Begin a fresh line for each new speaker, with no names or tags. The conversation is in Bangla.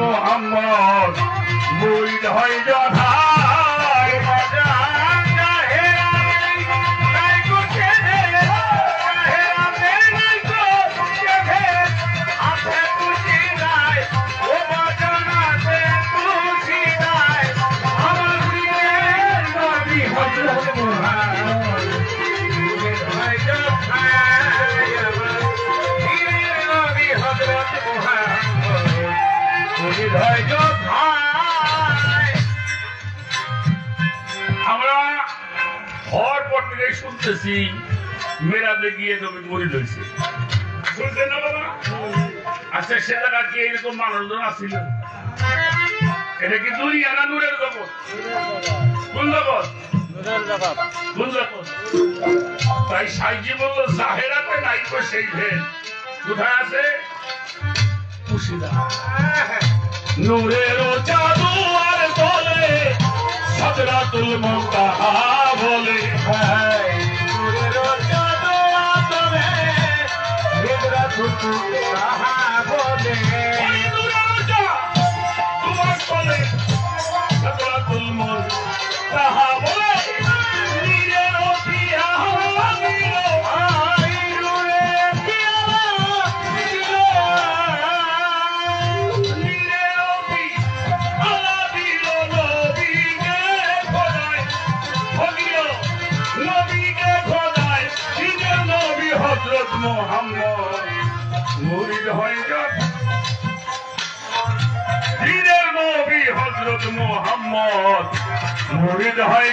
মোহাম্মদ মুই হয় যথায় থেকে শুনতেছি। মেরাতে গিয়ে তুমি মরি লইছে। শুনছেন না বাবা? আচ্ছা সে জায়গা কি এরকম মানুষজন আসছিল এটা কি দুনিয়া না নূরের জগৎ? কোন জগৎ? কোন জগৎ? তাই সাইজি বলল জাহেরাতে নাই তো সেই ভেদ? কোথায় আছে? খুশিদা নূরের জাদু আর বলে সাদরাতুল মুনতাহা। বলে ওই মুহাম্মদ মুরিদ হয়ে যান দিনের নবী হজরত মুহাম্মদ মুরিদ হয়ে